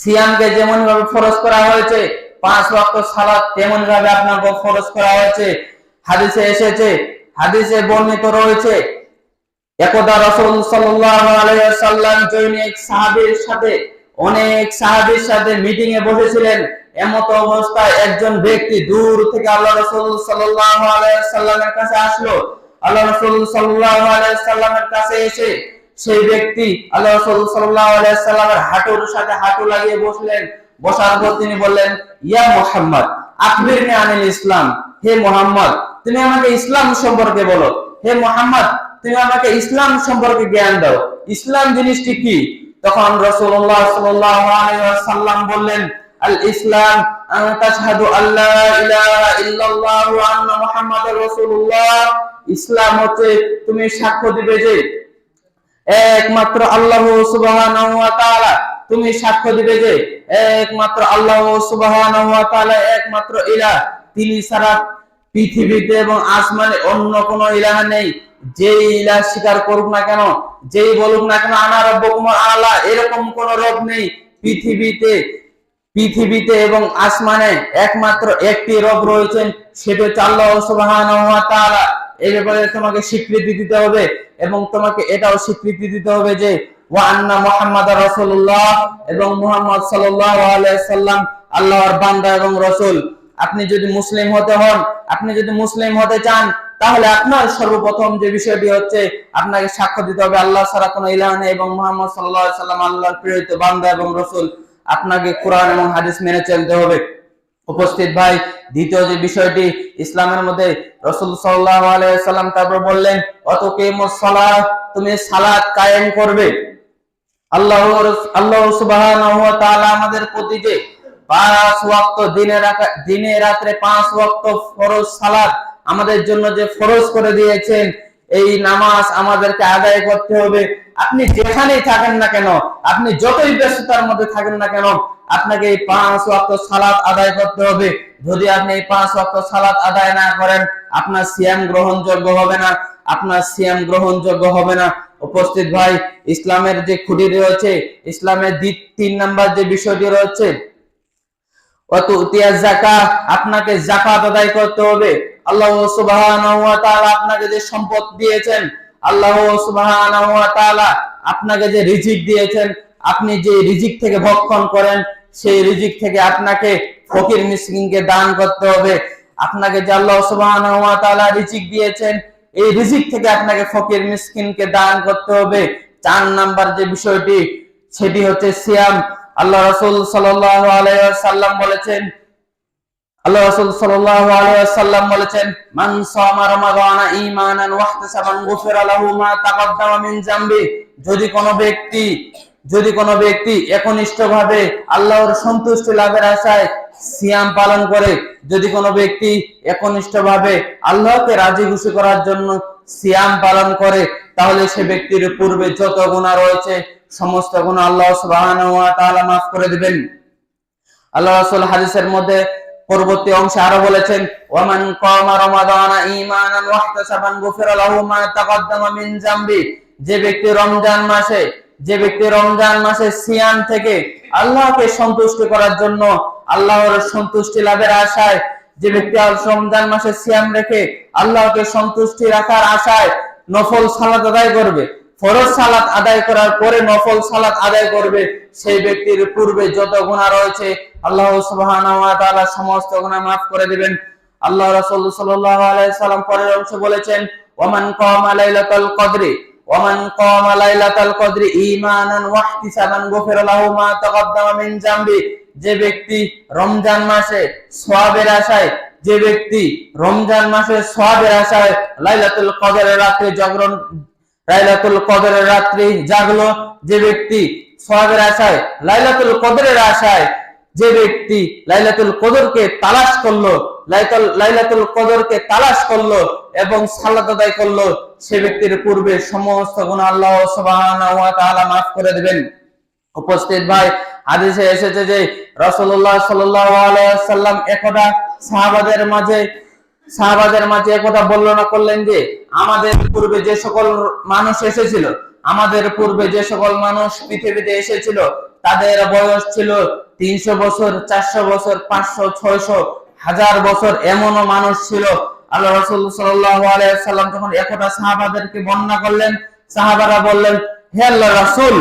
সিয়ামকে যেমন ভাবে ফরজ করা হয়েছে, পাঁচ ওয়াক্ত সালাত তেমন ভাবে আপনাকে ফরজ করা হয়েছে। হাদিসে এসেছে, হাদিসে বর্ণিত রয়েছে, একদা রসুল সাল্লাল্লাহু আলাইহি সাল্লাম জৈনিক সাহাবীর সাথে, অনেক সাহাবীর সাথে মিটিং এ বসেছিলেন। এমত অবস্থায় একজন ব্যক্তি দূর থেকে আল্লাহ রসুল সাল্লাল্লাহু আলাইহি সাল্লামের কাছে আসলো। আল্লাহ রসুল সাল্লাল্লাহু আলাইহি সাল্লামের কাছে এসে সেই ব্যক্তি আল্লাহ রসুল সাল্লাল্লাহু আলাইহি সাল্লামের হাঁটুর সাথে হাঁটু লাগিয়ে বসলেন। বসার পর তিনি বললেন, ইয়া মুহাম্মদ আখবিরনি আনিল ইসলাম। হে মুহাম্মদ, তুমি আমাকে ইসলাম সম্পর্কে বলো। হে মুহাম্মদ, তুমি আমাকে ইসলাম সম্পর্কে জ্ঞান দাও। ইসলাম জিনিসটি কি? তখন রাসূলুল্লাহ সাল্লাল্লাহু আলাইহি ওয়াসাল্লাম বললেন, আল ইসলাম আন তাশহাদু আল্লা ইলাহা ইল্লাল্লাহ আন্না মুহাম্মাদার রাসূলুল্লাহ। ইসলাম হচ্ছে, তুমি সাক্ষ্য দিবে যে একমাত্র আল্লাহ তাআলা। তুমি সাক্ষ্য দিবে যে একমাত্র আল্লাহ তাআলা একমাত্র ইলাহ। তিনি ছাড়া পৃথিবীতে এবং আসমানে অন্য কোনো ইলাহ নেই। যে ইলাহ স্বীকার করুক না কেন, যেই বলুক না কেন, আনা রব্বকুম আল্লাহ এরকম কোন রব নেই। পৃথিবীতে পৃথিবীতে এবং আসমানে একমাত্র একটি রব রয়েছেন, সেটা হচ্ছে আল্লাহ তাআলা। এই ব্যাপারে তোমাকে স্বীকৃতি দিতে হবে। এবং তোমাকে এটাও স্বীকৃতি দিতে হবে যে, ওয়া আন্না মুহাম্মাদার রাসূলুল্লাহ এবং মুহাম্মদ সাল্লাল্লাহু আলাইহি সাল্লাম আল্লাহর বান্দা এবং রাসূল। আপনি যদি মুসলিম হতে হন, আপনি যদি মুসলিম হতে চান, তাহলে আপনার সর্বপ্রথম যে বিষয়টি হচ্ছে, আপনাকে সাক্ষ্য দিতে হবে আল্লাহ ছাড়া কোনো ইলাহ নেই এবং মুহাম্মদ আলাইহি সাল্লাম আল্লাহর প্রেরিত বান্দা এবং রাসূল। আপনাকে কোরআন এবং হাদিস মেনে চলতে হবে। উপস্থিত ভাই। দ্বিতীয় যে বিষয়টি, ইসলামের মধ্যে রসুল সাল্লাল্লাহু আলাইহি সাল্লাম তারপর বললেন, অতকিমুস সালাত, তুমি সালাত কায়েম করবে। আল্লাহ আল্লাহ তাআলা আমাদের প্রতি যে পাঁচ ওয়াক্ত দিনে দিনে রাত্রে পাঁচ ওয়াক্ত ফরজ সালাত আমাদের জন্য যে ফরজ করে দিয়েছেন এই নামাজ আমাদেরকে আদায় করতে হবে। আপনি যেখানেই থাকেন না কেন, আপনি যতই ব্যস্ততার মধ্যে থাকেন না কেন, আপনাকে এই পাঁচ ওয়াক্ত সালাত আদায় করতে হবে। যদি আপনি এই পাঁচ ওয়াক্ত সালাত আদায় না করেন, আপনার সিয়াম গ্রহণযোগ্য হবে না, আপনার সিয়াম গ্রহণযোগ্য হবে না। উপস্থিত ভাই, ইসলামের যে খুঁটি রয়েছে, ইসলামের দ্বিত তিন নাম্বার যে বিষয়টি রয়েছে অত জাকা আপনাকে জাকাত আদায় করতে হবে। আল্লাহ আপনাকে যে সম্পদ দিয়েছেন, আল্লাহ সুবহানাহু ওয়া তাআলা আপনাকে যে রিজিক দিয়েছেন, আপনি যে রিজিক থেকে ভক্ষণ করেন, সেই রিজিক থেকে আপনাকে ফকির মিসকিনকে দান করতে হবে। আপনাকে যে আল্লাহ তাআলা রিজিক দিয়েছেন, এই রিজিক থেকে আপনাকে ফকির মিসকিনকে দান করতে হবে। চার নাম্বার যে বিষয়টি, সেটি হচ্ছে সিয়াম। আল্লাহ রাসূল ওয়াসাল্লাম বলেছেন আল্লাহ রাসূল সাল্লাল্লাহু আলাইহি ওয়াসাল্লাম বলেছেন, মান সামা ঈমানান ওয়া ইহতিসাবান গুফিরা লাহু মা তাকদ্দামা মিন জামবি। যদি কোনো ব্যক্তি, যদি কোনো ব্যক্তি একনিষ্ঠভাবে আল্লাহর সন্তুষ্টি লাভের আশায় সিয়াম পালন করে, যদি কোনো ব্যক্তি একনিষ্ঠভাবে আল্লাহকে রাজি খুশি করার জন্য সিয়াম পালন করে, তাহলে সে ব্যক্তির পূর্বে যত গুনাহ রয়েছে, সমস্ত গুনাহ আল্লাহ সুবহানাহু ওয়া তাআলা মাফ করে দিবেন। আল্লাহ রাসূল হাদিসের মধ্যে পরবর্তী অংশে আরও বলেছেন, ওয়ামান কামা রমাদানা ঈমানান ওয়া ইহতিসাবান গুফিরা লাহু মা মিন জামবি। যে ব্যক্তি রমজান মাসে, যে ব্যক্তি রমজান মাসে সিয়াম থেকে আল্লাহকে সন্তুষ্ট করার জন্য আল্লাহর সন্তুষ্টি লাভের আশায়, যে ব্যক্তি রমজান মাসে সিয়াম রেখে আল্লাহকে সন্তুষ্টি রাখার আশায় নফল সালাত আদায় করবে ফরজ সালাত আদায় করার পরে নফল সালাত আদায় করবে, সেই ব্যক্তির পূর্বে যত গুনাহ রয়েছে, আল্লাহ সুবহানাহু ওয়া তাআলা সমস্ত গুনাহ মাফ করে দিবেন। আল্লাহ রাসূল সাল্লাল্লাহু আলাইহি সাল্লাম পরের অংশে বলেছেন ওমান কামা লাইলাতুল কদরি ওমান কামা লাইলাতুল কদরি ঈমানান ওয়া ইহতিসাবান গুফিরা লাহু মা তাকদ্দামা মিন জামবি। যে ব্যক্তি রমজান মাসে সওয়াবের আশায়, যে ব্যক্তি রমজান মাসে সওয়াবের আশায় লাইলাতুল কদরের রাতে জাগরণ লাইলাতুল কদরের রাত্রি জাগলো যে ব্যক্তি সোহাগের আশায়, লাইলাতুল কদরের আশায় যে ব্যক্তি লাইলাতুল কদরকে তালাশ করল লাইলাতুল কদরকে তালাশ করল এবং সালাত আদায় করল, সে ব্যক্তির পূর্বে সমস্ত গুনাহ আল্লাহ সুবহানাহু ওয়া তাআলা মাফ করে দিবেন। উপস্থিত ভাই, হাদিসে এসেছে যে রাসূলুল্লাহ সাল্লাল্লাহু আলাইহি ওয়াসাল্লাম একদা সাহাবাদের মাঝে সাহাবাদের মাঝে একথা বর্ণনা করলেন যে, আমাদের পূর্বে যে সকল মানুষ এসেছিল, আমাদের পূর্বে যে সকল মানুষ পৃথিবীতে এসেছিল, তাদের বয়স ছিল তিনশো বছর, চারশো বছর, পাঁচশো, ছয়শো, হাজার বছর এমনও মানুষ ছিল। আল্লাহ রসুল সাল্লাম যখন একটা সাহাবাদেরকে বর্ণনা করলেন, সাহাবারা বললেন, হে আল্লাহ রাসূল,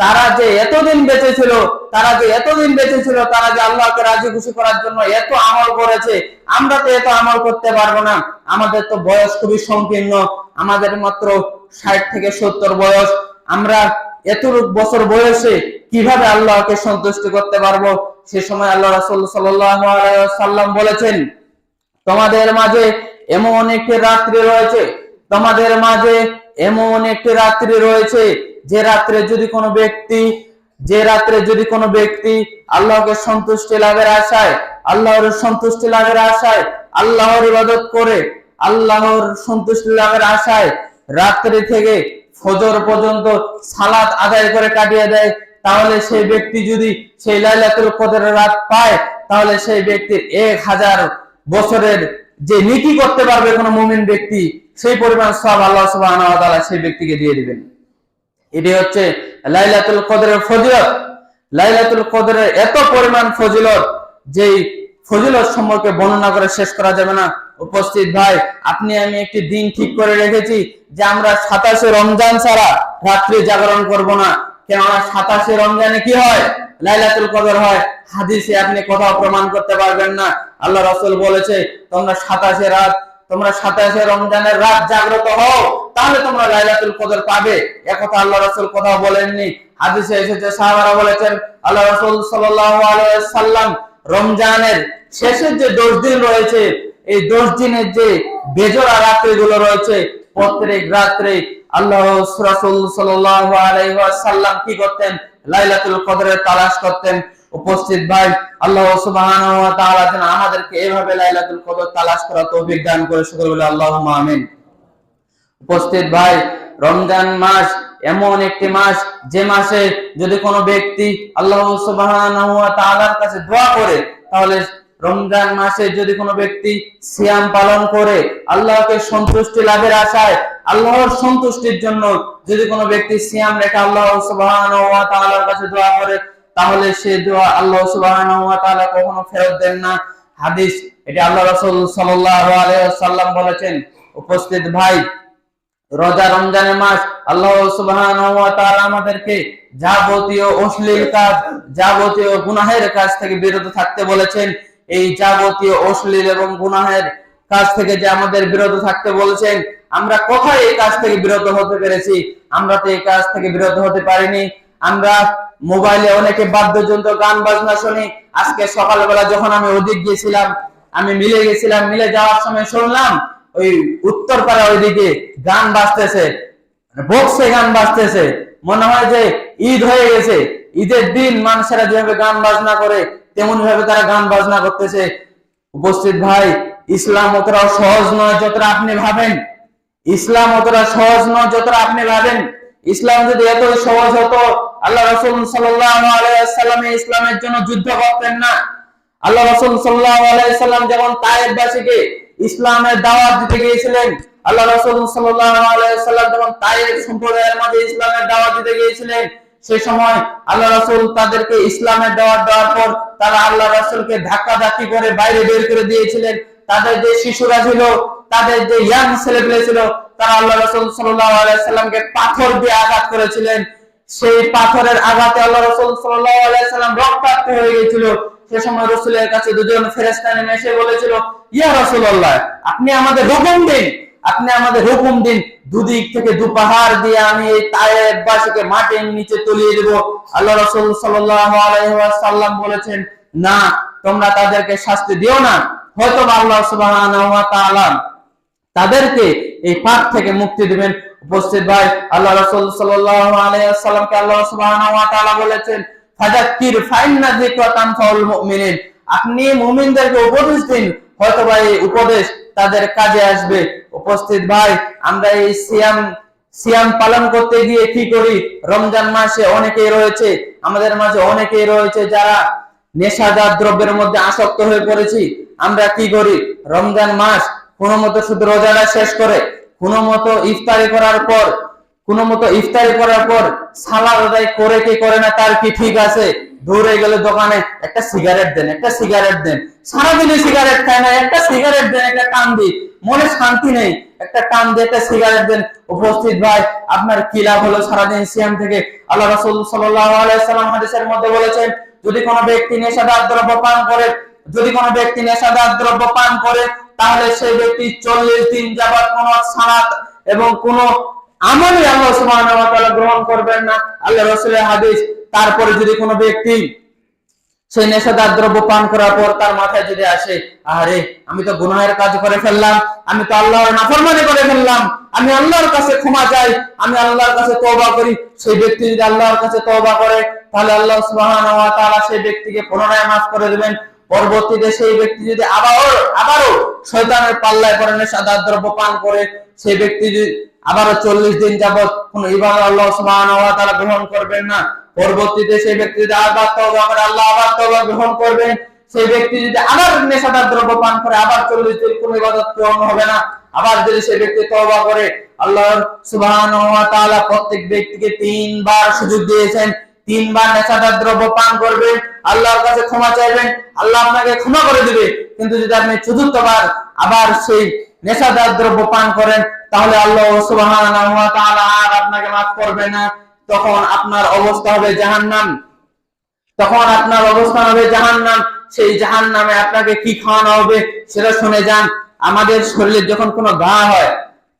তারা যে এতদিন বেঁচে ছিল তারা যে এতদিন বেঁচে ছিল, তারা যে আল্লাহকে রাজি খুশি করার জন্য এত আমল করেছে, আমরা তো এত আমল করতে পারব না। আমাদের তো বয়স খুবই সংকীর্ণ, আমাদের মাত্র ষাট থেকে সত্তর বয়স। আমরা এতটুক বছর বয়সে কীভাবে আল্লাহকে সন্তুষ্ট করতে পারব? সে সময় আল্লাহ রাসূল সাল্লাম বলেছেন, তোমাদের মাঝে এমন একটি রাত্রি রয়েছে, তোমাদের মাঝে এমন একটি রাত্রি রয়েছে, যে রাত্রে যদি কোনো ব্যক্তি যে রাত্রে যদি কোনো ব্যক্তি আল্লাহকে সন্তুষ্টি লাভের আশায়, আল্লাহর সন্তুষ্টি লাভের আশায়, আল্লাহর ইবাদত করে, আল্লাহর সন্তুষ্টি লাভের আশায় রাত্রি থেকে ফজর পর্যন্ত সালাত আদায় করে কাটিয়ে দেয়, তাহলে সেই ব্যক্তি যদি সেই লাইলাতুল কদরের রাত পায়, তাহলে সেই ব্যক্তির এক হাজার বছরের যে নীতি করতে পারবে কোনো মুমিন ব্যক্তি, সেই পরিমাণ সব আল্লাহ তাআলা সেই ব্যক্তিকে দিয়ে দিবেন। এটি হচ্ছে লাইলাতুল কদরের ফজিলত। লাইলাতুল কদরের এত পরিমাণ ফজিলত যে ফজিলত সম্পর্কে বর্ণনা করে শেষ করা যাবে না। উপস্থিত ভাই, আপনি আমি একটি দিন ঠিক করে রেখেছি যে আমরা সাতাশে রমজান ছাড়া রাত্রি জাগরণ করব না। কেননা সাতাশে রমজানে কি হয়? লাইলাতুল কদর হয়। হাদিসে আপনি কোথাও প্রমাণ করতে পারবেন না। আল্লাহ রাসূল বলেছে, তোমরা সাতাশে রাত, তোমরা সাতাশে রমজানের রাত জাগ্রত হও। তাহলে তোমরা লাইলাতুল কদর পাবে। একথা আল্লাহ রাসূল কোথাও বলেননি। হাদিসে এসেছে, সাহাবারা বলেছেন, আল্লাহ রাসূল সাল্লাল্লাহু সাল্লাম রমজানের শেষের যে দশ দিন রয়েছে, এই দশ দিনের যে বেজোড়া রাত্রিগুলো রয়েছে, প্রত্যেক রাত্রে আল্লাহ রাসূল সাল্লাল্লাহু ওয়াসাল্লাম কি করতেন? লাইলাতুল কদরের তালাশ করতেন। উপস্থিত ভাই, আল্লাহ সুবহানাহু আমাদেরকে এভাবে লাইলাতুল কদর তালাশ করা তৌফিক দান করে। সকল বলে আল্লাহুম্মা আমিন। উপস্থিত ভাই, রমজান মাস এমন একটি মাস, যে মাসে যদি কোনো ব্যক্তি আল্লাহ তাআলার কাছে দোয়া করে, তাহলে রমজান মাসে যদি কোনো ব্যক্তি সিয়াম পালন করে, আল্লাহকে সন্তুষ্টি লাভের আশায়, আল্লাহর সন্তুষ্টির জন্য যদি কোনো ব্যক্তি সিয়াম রেখে আল্লাহ তাআলার কাছে দোয়া করে, তাহলে সে দোয়া আল্লাহ তাআলা কখনো ফেরত দেন না। হাদিস, এটি আল্লাহ রাসূল সাল্লাল্লাহু আলাইহি ওয়াসাল্লাম বলেছেন। উপস্থিত ভাই রোজা রমজানের মাস, আল্লাহ তাআলা আমাদেরকে যাবতীয় অশ্লীল কাজ, যাবতীয় গুনাহের কাজ থেকে বিরত থাকতে বলেছেন। এই যাবতীয় অশ্লীল এবং গুনাহের কাজ থেকে যে আমাদের বিরত থাকতে বলেছেন, আমরা কোথায় এই কাজ থেকে বিরত হতে পেরেছি? আমরা তো এই কাজ থেকে বিরত হতে পারিনি। আমরা মোবাইলে অনেকে বাদ্যযন্ত্র, গান, বাজনা শুনি। আজকে সকালবেলা যখন আমি ওদিক গিয়েছিলাম, আমি মিলে গেছিলাম মিলে যাওয়ার সময় শুনলাম ওই উত্তরপাড়া ওইদিকে গান বাজতেছে বক্সে গান বাজতেছে। মনে হয় যে ঈদ হয়ে গেছে, ঈদের দিন মানুষেরা যেভাবে গান বাজনা করে তেমন ভাবে তারা গান বাজনা করতেছে। উপস্থিত ভাই, ইসলাম অতটা সহজ নয় যতটা আপনি ভাবেন। ইসলাম অতটা সহজ নয় যতটা আপনি ভাবেন। ইসলাম যদি এতই সহজ হতো, আল্লাহ রসুল সাল্লাম ইসলামের জন্য যুদ্ধ করতেন না। আল্লাহ রসুল সাল্লাম যেমন তায়েববাসীকে ইসলামের দাওয়াত দিতে গিয়েছিলেন। আল্লাহ রসুল সাল্লাম যেমন তায়েব সম্প্রদায়ের মাঝে ইসলামের দাওয়াত দিতে গিয়েছিলেন সেই সময় আল্লাহ রসুল তাদেরকে ইসলামের দাওয়াত দেওয়ার পর তারা আল্লাহ রসুলকে ধাক্কা ধাক্কি করে বাইরে বের করে দিয়েছিলেন। তাদের যে শিশুরা ছিল, তাদের যে ইয়াং ছেলেপেলে ছিল, তারা আল্লাহ রসুল সাল্লামকে পাথর দিয়ে আঘাত করেছিলেন। সেই পাথরের আঘাতে আল্লাহ রসুল সাল্লাম রক্তাক্ত হয়ে গেছিল সে সময় রসুলের কাছে দুজন ফেরেস্তা নেমে এসে বলেছিল, ইয়া রসুল্লাহ আপনি আমাদের হুকুম দিন, আপনি আমাদের হুকুম দিন, দুদিক থেকে দু পাহাড় দিয়ে আমি এই তায়েববাসীকে মাটির নিচে তলিয়ে দেব। আল্লাহ রসুল সাল্লাম বলেছেন, না, তোমরা তাদেরকে শাস্তি দিও না। হয়তো আল্লাহ তাআলা তাদেরকে এই পাপ থেকে মুক্তি দিবেন। উপস্থিত ভাই, আল্লাহ রাসূল সাল্লাল্লাহু আলাইহি ওয়াসাল্লামকে আল্লাহ তাআলা বলেছেন ফাযাক্কির ফাইন্না যিকরা তানফাউল মুমিনিন। আপনি মুমিনদেরকে উপদেশ দিন হয়তো বা এই উপদেশ তাদের কাজে আসবে। উপস্থিত ভাই, আমরা এই সিয়াম সিয়াম পালন করতে গিয়ে কি করি? রমজান মাসে অনেকেই রয়েছে, আমাদের মাঝে অনেকেই রয়েছে যারা নেশাদার দ্রব্যের মধ্যে আসক্ত হয়ে পড়েছি। আমরা কি করি? রমজান মাস কোনো মতো শুধু রোজাটা শেষ করে, কোনো মতো ইফতারি করার পর কোনো মতো ইফতারি করার পর সালাদ আদায় করে কি করে না, তার কি ঠিক আছে? দৌড়ে গেলে দোকানে একটা সিগারেট দেন, একটা সিগারেট দেন। সারাদিনে সিগারেট খায় না, একটা সিগারেট দেন, একটা টান দি মনে শান্তি নেই, একটা টান দিয়ে একটা সিগারেট দেন। উপস্থিত ভাই, আপনার কি লাভ হলো? সারাদিন সিয়াম থেকে আল্লাহ রাসূল সাল্লাম হাদিসের মধ্যে বলেছেন, যদি কোনো ব্যক্তি নেশাদার দ্রব্য পান করে, যদি কোনো ব্যক্তি নেশাদার দ্রব্য পান করে, তাহলে সেই ব্যক্তি চল্লিশ দিন যাবত কোনো সালাত এবং কোনো আমলই আল্লাহ সুবহানাহু ওয়া তাআলা গ্রহণ করবেন না। আল্লাহ রাসূলের হাদিস, তারপরে যদি কোনো ব্যক্তি সেই নেশাদার দ্রব্য পান করার পর তার মাথায় যদি আসে আরে আমি তো গুনাহের কাজ করে ফেললাম, আমি তো আল্লাহর নাফরমানি করে ফেললাম, আমি আল্লাহর কাছে ক্ষমা চাই, আমি আল্লাহর কাছে তওবা করি, সেই ব্যক্তি যদি আল্লাহর কাছে তওবা করে, তাহলে আল্লাহ সুবহানাহু ওয়া তাআলা সেই ব্যক্তিকে পুনরায় মাফ করে দিবেন। পরবর্তীতে সেই ব্যক্তি যদি আবার আবারও শয়তানের পাল্লায় পড়ে, নেশাদার দ্রব্য পান করে, সেই ব্যক্তি যদি আবারও চল্লিশ দিন যাবত কোন ইবাদত আল্লাহ সুবহানাহু ওয়া তাআলা গ্রহণ করবেন না। পরবর্তীতে সেই ব্যক্তি যদি আবার তওবা করে, আল্লাহ আবার তওবা গ্রহণ করবেন। সেই ব্যক্তি যদি আবার নেশাদার দ্রব্য পান করে, আবার চল্লিশ দিন কোন ইবাদত গ্রহণ হবে না। আবার যদি সেই ব্যক্তি তওবা করে, আল্লাহ সুবহানাহু ওয়া তাআলা প্রত্যেক ব্যক্তিকে তিনবার সুযোগ দিয়েছেন। তিনবার নেশাদার দ্রব্য পান করবেন। আল্লাহর কাছে ক্ষমা চাইবেন। আল্লাহ আপনাকে ক্ষমা করে দিবে। কিন্তু যদি আপনি চতুর্থবার আবার সেই নেশাদার দ্রব্য পান করেন, তাহলে আল্লাহ সুবহানাহু আর আপনাকে মাফ করবে না। তখন আপনার অবস্থা হবে জাহান্নাম। তখন আপনার অবস্থা হবে জাহান্নাম। সেই জাহান্নামে আপনাকে কি খাওয়ানো হবে সেটা শুনে যান। আমাদের শরীরে যখন কোনো ঘা হয়,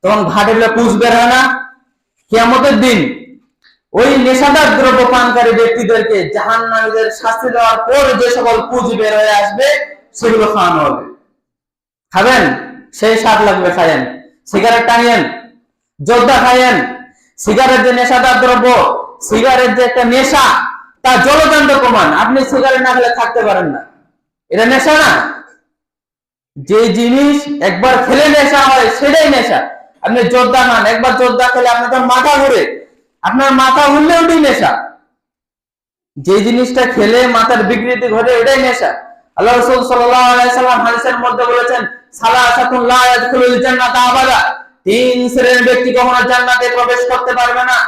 তখন ঘাটে পুষ বের হয় না? কিয়ামতের দিন ওই নেশাদার দ্রব্য পানকারী ব্যক্তিদেরকে জাহান্নামীদের শাস্তি দেওয়ার পর যে সকল পুঁজ বের হয়ে আসবে, সেগুলো খাওয়ানো হবে। খাবেন? স্বাদ লাগবে খায়েন সিগারেট টাঙিয়েন যোদ্ধা খাইয়েন। সিগারেট যে নেশাদার দ্রব্য, সিগারেট যে একটা নেশা, তা জলদণ্ড প্রমাণ। আপনি সিগারেট না খেলে থাকতে পারেন না। এটা নেশা না। যে জিনিস একবার খেলে নেশা হয়, সেটাই নেশা। আপনি যোদ্ধা খান, একবার যোদ্ধা খেলে আপনার মাথা ঘুরে। আপনার মাথা ঘুরলে ওটাই নেশা। যে জিনিসটা খেলে মাথার বিকৃতি ঘটে, ওটাই নেশা। আল্লাহ রাসূল সাল্লাল্লাহু আলাইহি সাল্লাম হাদিসের মধ্যে বলেছেন, সালাসাতুন লা ইয়াদখুলুল আবাদা। তিন শ্রেণির ব্যক্তি কখনো জান্নাতে প্রবেশ করতে পারবে না।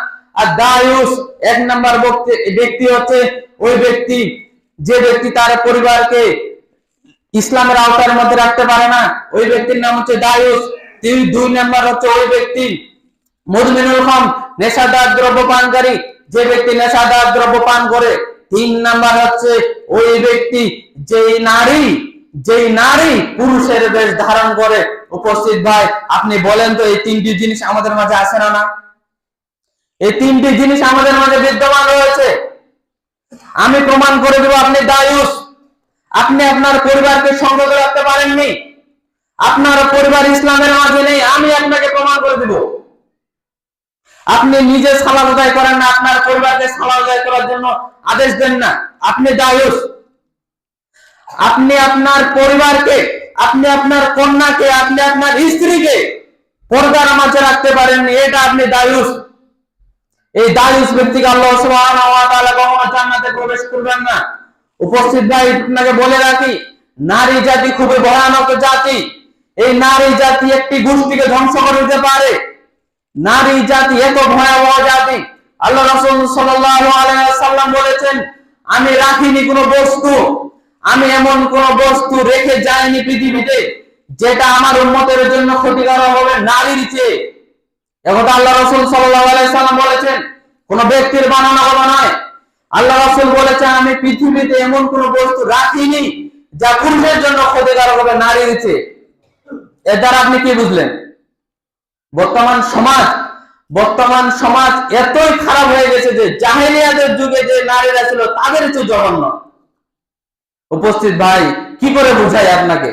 আর দায়ুস এক নাম্বার ব্যক্তি হচ্ছে ওই ব্যক্তি, যে ব্যক্তি তার পরিবারকে ইসলামের আওতার মধ্যে রাখতে পারে না। ওই ব্যক্তির নাম হচ্ছে দায়ুস। তিন, দুই নাম্বার হচ্ছে ওই ব্যক্তি মুদমিনুল খাম, নেশাদার দ্রব্য পানকারী যে ব্যক্তি নেশাদার দ্রব্য পান করে তিন নাম্বার হচ্ছে ওই ব্যক্তি যেই নারী যেই নারী পুরুষের বেশ ধারণ করে উপস্থিত ভাই, আপনি বলেন তো এই তিনটি জিনিস আমাদের মাঝে আছে না না? এই তিনটি জিনিস আমাদের মাঝে বিদ্যমান রয়েছে। আমি প্রমাণ করে দেবো, আপনি দায়ুস। আপনি আপনার পরিবারকে সংগ্রহ রাখতে পারেননি। আপনার পরিবার ইসলামের মাঝে নেই, আমি আপনাকে প্রমাণ করে দিব। আপনি নিজে সালাদ আদায় করেন না, আপনার পরিবারকে সালাদ আদায় করার জন্য আদেশ দেন না। আপনি দায়ুস। আপনি আপনার পরিবারকে, আপনি আপনার কন্যাকে, আপনি আপনার স্ত্রীকে পর্দার মাঝে রাখতে পারেন এটা আপনি দায়ুস। এই দায়ুস ব্যক্তিকে আল্লাহ সুবহানাহু ওয়া তাআলা জান্নাতে প্রবেশ করবেন না। উপস্থিত ভাই, আপনাকে বলে রাখি, নারী জাতি খুবই ভয়ানক জাতি। এই নারী জাতি একটি গোষ্ঠীকে ধ্বংস করে দিতে পারে। নারী জাতি, এত ভয়াবহ জাতি। আল্লাহ রাসূল ওয়াসাল্লাম বলেছেন, আমি রাখিনি কোনো বস্তু, আমি এমন কোন বস্তু রেখে যাইনি পৃথিবীতে, যেটা আমার উন্মতের জন্য ক্ষতিকারক হবে নারীর চেয়ে। একথা আল্লাহ রসুল সাল্লাম বলেছেন, কোন ব্যক্তির বানানো কথা নয় আল্লাহ রসুল বলেছেন, আমি পৃথিবীতে এমন কোন বস্তু রাখিনি, যা পুরুষের জন্য ক্ষতিকারক হবে নারীর চেয়ে। এর দ্বারা আপনি কি বুঝলেন? বর্তমান সমাজ বর্তমান সমাজ এতই খারাপ হয়ে গেছে যে জাহেলিয়াদের যুগে যে নারীরা ছিল তাদের চেয়ে জঘন্য। উপস্থিত ভাই, কি করে বুঝাই আপনাকে?